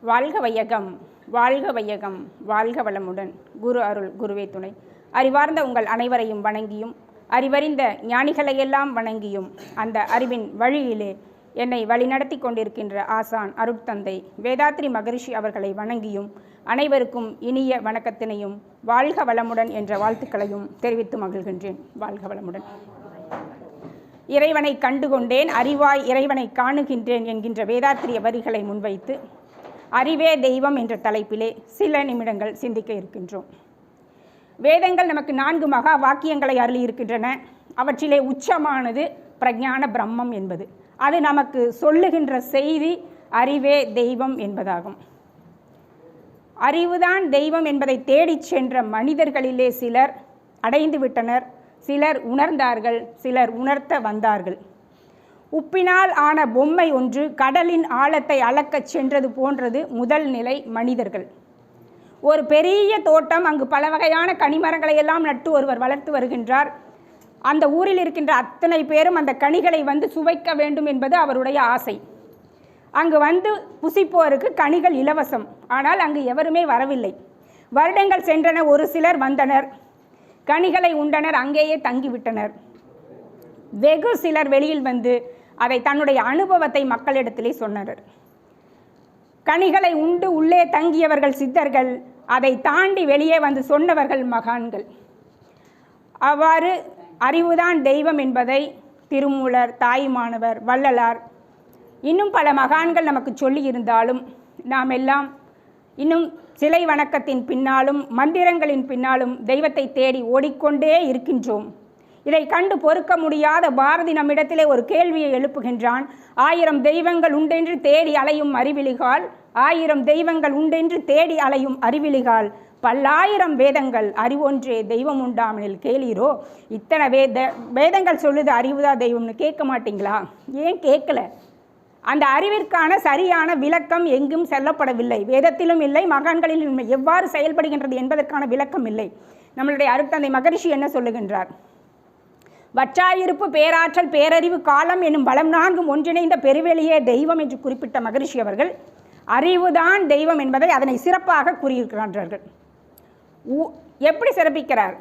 வாழ்க வையகம் வாழ்க வையகம் வாழ்க வளமுடன். குரு அருள் குருவே துணை. அறிவார்ந்த உங்கள் அனைவரையும் வணங்கியும் அறிவறிந்த ஞானிகளையெல்லாம் வணங்கியும் அந்த அறிவின் வழியிலே என்னை வழிநடத்தி கொண்டிருக்கின்ற ஆசான் அருட்தந்தை வேதாத்ரி மகரிஷி அவர்களை வணங்கியும் அனைவருக்கும் இனிய வணக்கத்தினையும் வாழ்க வளமுடன் என்ற வாழ்த்துக்களையும் தெரிவித்து மகிழ்கின்றேன். வாழ்க வளமுடன். இறைவனை கண்டுகொண்டேன் அறிவாய் இறைவனை காணுகின்றேன் என்கின்ற வேதாத்திரிய வரிகளை முன்வைத்து அறிவே தெய்வம் என்ற தலைப்பிலே சில நிமிடங்கள் சிந்திக்க இருக்கின்றோம். வேதங்கள் நமக்கு நான்கு மகா வாக்கியங்களை அருளி இருக்கின்றன அவற்றிலே உச்சமானது பிரஞான பிரம்மம் என்பது. அது நமக்கு சொல்லுகின்ற செய்தி அறிவே தெய்வம் என்பதாகும். அறிவுதான் தெய்வம் என்பதை தேடிச் சென்ற மனிதர்களிலே சிலர் அடைந்து விட்டனர் சிலர் உணர்ந்தார்கள் சிலர் உணர்த்த வந்தார்கள். உப்பினால் ஆன பொம்மை ஒன்று கடலின் ஆழத்தை அளக்கச் சென்றது போன்றது முதல் நிலை மனிதர்கள். ஒரு பெரிய தோட்டம் அங்கு பல வகையான கனிமரங்களை எல்லாம் நட்டு ஒருவர் வளர்த்து வருகின்றார். அந்த ஊரில் இருக்கின்ற அத்தனை பேரும் அந்த கனிகளை வந்து சுவைக்க வேண்டும் என்பது அவருடைய ஆசை. அங்கு வந்து புசிப்போருக்கு கனிகள் இலவசம். ஆனால் அங்கு எவருமே வரவில்லை. வருடங்கள் சென்றன ஒரு சிலர் வந்தனர். கனிகளை உண்டனர் அங்கேயே தங்கிவிட்டனர். வெகு சிலர் வெளியில் வந்து அதை தன்னுடைய அனுபவத்தை மக்களிடத்திலே சொன்னனர் கனிகளை உண்டு உள்ளே தங்கியவர்கள் சித்தர்கள் அதை தாண்டி வெளியே வந்து சொன்னவர்கள் மகான்கள். அவ்வாறு அறிவுதான் தெய்வம் என்பதை திருமூலர் தாய்மானவர் வள்ளலார் இன்னும் பல மகான்கள் நமக்கு சொல்லி இருந்தாலும் நாம் எல்லாம் இன்னும் சிலை வணக்கத்தின் பின்னாலும் மந்திரங்களின் பின்னாலும் தெய்வத்தை தேடி ஓடிக்கொண்டே இருக்கின்றோம். இதை கண்டு பொறுக்க முடியாத பாரதி நம்மிடத்திலே ஒரு கேள்வியை எழுப்புகின்றான். ஆயிரம் தெய்வங்கள் உண்டென்று தேடி அலையும் அறிவிலிகால் ஆயிரம் தெய்வங்கள் உண்டென்று தேடி அலையும் அறிவிலிகால். பல்லாயிரம் வேதங்கள் அறிவொன்றே தெய்வம் உண்டாமனில் கேளீரோ? இத்தனை வேத வேதங்கள் சொல்லுது அறிவுதா தெய்வம்னு கேட்க மாட்டீங்களா? ஏன் கேட்கல? அந்த அறிவிற்கான சரியான விளக்கம் எங்கும் செல்லப்படவில்லை. வேதத்திலும் இல்லை மகான்களிலும் எவ்வாறு செயல்படுகின்றது என்பதற்கான விளக்கம் இல்லை. நம்மளுடைய அருட்தந்தை மகரிஷி என்ன சொல்லுகின்றார்? வற்றாயிருப்பு பேராற்றல் பேரறிவு காலம் என்னும் பலம் நான்கும் ஒன்றிணைந்த பெருவெளியே தெய்வம் என்று குறிப்பிட்ட மகரிஷி அவர்கள் அறிவுதான் தெய்வம் என்பதை அதனை சிறப்பாக கூறியிருக்கிறார்கள். எப்படி சிறப்பிக்கிறார்?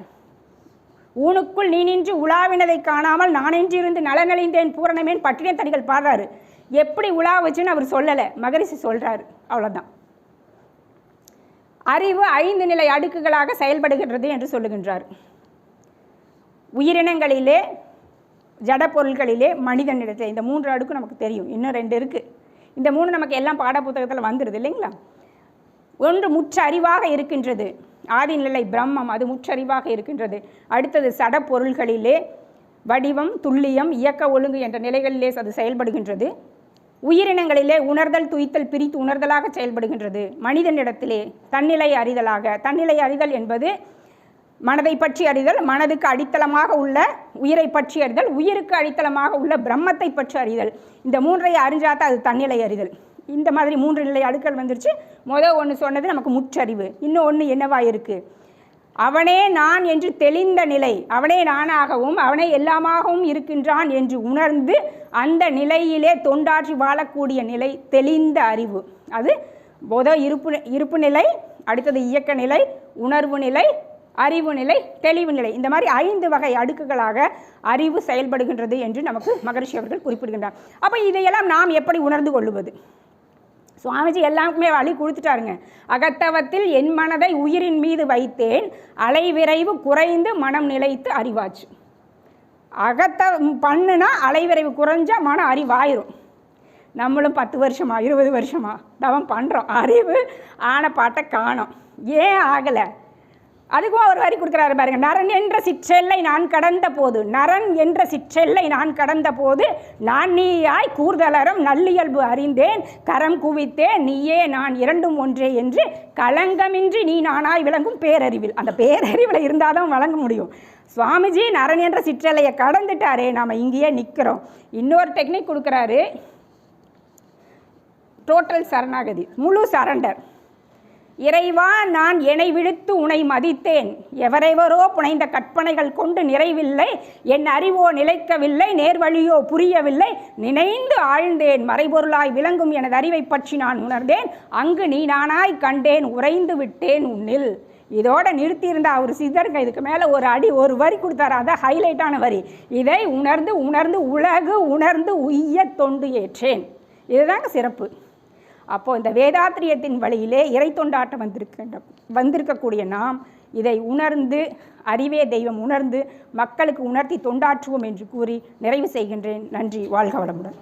ஊனுக்குள் நீ நின்று உலாவினதை காணாமல் நானென்றிருந்து நலனழிந்தேன் பூரணமேன் பட்டின தடிகள் பாடுறாரு. எப்படி உலா வச்சுன்னு அவர் சொல்லலை. மகரிஷி சொல்கிறாரு அவ்வளோதான் அறிவு ஐந்து நிலை அடுக்குகளாக செயல்படுகின்றது என்று சொல்லுகின்றார். உயிரினங்களிலே ஜட பொருள்களிலே மனிதனிடத்தில் இந்த மூன்று அடுக்கு நமக்கு தெரியும். இன்னும் ரெண்டு இருக்குது இந்த மூணு நமக்கு எல்லாம் பாட புத்தகத்தில் வந்துடுது இல்லைங்களா? ஒன்று முற்றறிவாக இருக்கின்றது. ஆதிநிலை பிரம்மம் அது முற்றறிவாக இருக்கின்றது. அடுத்தது சட பொருள்களிலே வடிவம் துல்லியம் இயக்க ஒழுங்கு என்ற நிலைகளிலே அது செயல்படுகின்றது. உயிரினங்களிலே உணர்தல் துய்த்தல் பிரித்து உணர்தலாக செயல்படுகின்றது. மனிதனிடத்திலே தன்னிலை அறிதலாக தன்னிலை அறிதல் என்பது மனதை பற்றி அறிதல் மனதுக்கு அடித்தளமாக உள்ள உயிரை பற்றி அறிதல் உயிருக்கு அடித்தளமாக உள்ள பிரம்மத்தை பற்றி அறிதல். இந்த மூன்றை அறிஞ்சாதான் அது தன்னிலை அறிதல். இந்த மாதிரி மூன்று நிலை அடுக்கள் வந்துருச்சு. மொதல் ஒன்று சொன்னது நமக்கு முற்றறிவு. இன்னும் ஒன்று என்னவா இருக்குது அவனே நான் என்று தெளிந்த நிலை. அவனே நானாகவும் அவனே எல்லாமாகவும் இருக்கின்றான் என்று உணர்ந்து அந்த நிலையிலே தொண்டாற்றி வாழக்கூடிய நிலை தெளிந்த அறிவு. அது போத இருப்பு இருப்பு நிலை அடுத்தது இயக்க நிலை உணர்வு நிலை அறிவு நிலை தெளிவு நிலை. இந்த மாதிரி ஐந்து வகை அடுக்குகளாக அறிவு செயல்படுகின்றது என்று நமக்கு மகரிஷி அவர்கள் குறிப்பிடுகின்றார். அப்போ இதையெல்லாம் நாம் எப்படி உணர்ந்து கொள்ளுவது? சுவாமிஜி எல்லாருக்குமே வழி கொடுத்துட்டாருங்க. அகத்தவத்தில் என் மனதை உயிரின் மீது வைத்தேன் அலைவிரைவு குறைந்து மனம் நிலைத்து அறிவாச்சு. அகத்த பண்ணுனா அலைவிரைவு குறைஞ்சா மனம் அறிவாயிரும். நம்மளும் பத்து வருஷமா இருபது வருஷமா தவம் பண்ணுறோம் அறிவு ஆன பாட்டை காணோம். ஏன் ஆகலை? அதுக்கும் ஒரு வரி கொடுக்குறாரு பாருங்க. நரன் என்ற சிற்றெல்லை நான் கடந்த போது நரன் என்ற சிற்றெல்லை நான் கடந்த போது நான் நீயாய் கூர்தலரம் நல்லியல்பு அறிந்தேன் கரம் குவித்தேன் நீயே நான் இரண்டும் ஒன்றே என்று களங்கமின்றி நீ நானாய் விளங்கும் பேரறிவில். அந்த பேரறிவில் இருந்தால் தான் வழங்க முடியும். சுவாமிஜி நரன் என்ற சிற்றெல்லையை கடந்துட்டாரே நாம் இங்கேயே நிற்கிறோம் இன்னொரு டெக்னிக் கொடுக்குறாரு. டோட்டல் சரணாகதி முழு சரண்டர். இறைவா நான் என்னை விழுத்து உனை மதித்தேன். எவரெவரோ புனைந்த கற்பனைகள் கொண்டு நிறைவில்லை. என் அறிவோ நிலைக்கவில்லை. நேர்வழியோ புரியவில்லை. நினைந்து ஆழ்ந்தேன். மறைபொருளாய் விளங்கும் எனது அறிவை பற்றி நான் உணர்ந்தேன். அங்கு நீ நானாய் கண்டேன். உறைந்து விட்டேன் உன்னில். இதோட நிறுத்தியிருந்த அவர் சித்தருங்க. இதுக்கு மேலே ஒரு அடி ஒரு வரி கொடுத்தாரு. அதான் ஹைலைட்டான வரி. இதை உணர்ந்து உணர்ந்து உலகு உணர்ந்து உய்ய தொண்டு ஏற்றேன். இதுதாங்க சிறப்பு. அப்போது இந்த வேதாத்திரியத்தின் வழியிலே இறை தொண்டாட்டம் வந்திருக்கின்ற வந்திருக்கக்கூடிய நாம் இதை உணர்ந்து அறிவே தெய்வம் உணர்ந்து மக்களுக்கு உணர்த்தி தொண்டாற்றுவோம் என்று கூறி நிறைவு செய்கின்றேன். நன்றி. வாழ்க வளமுடன்.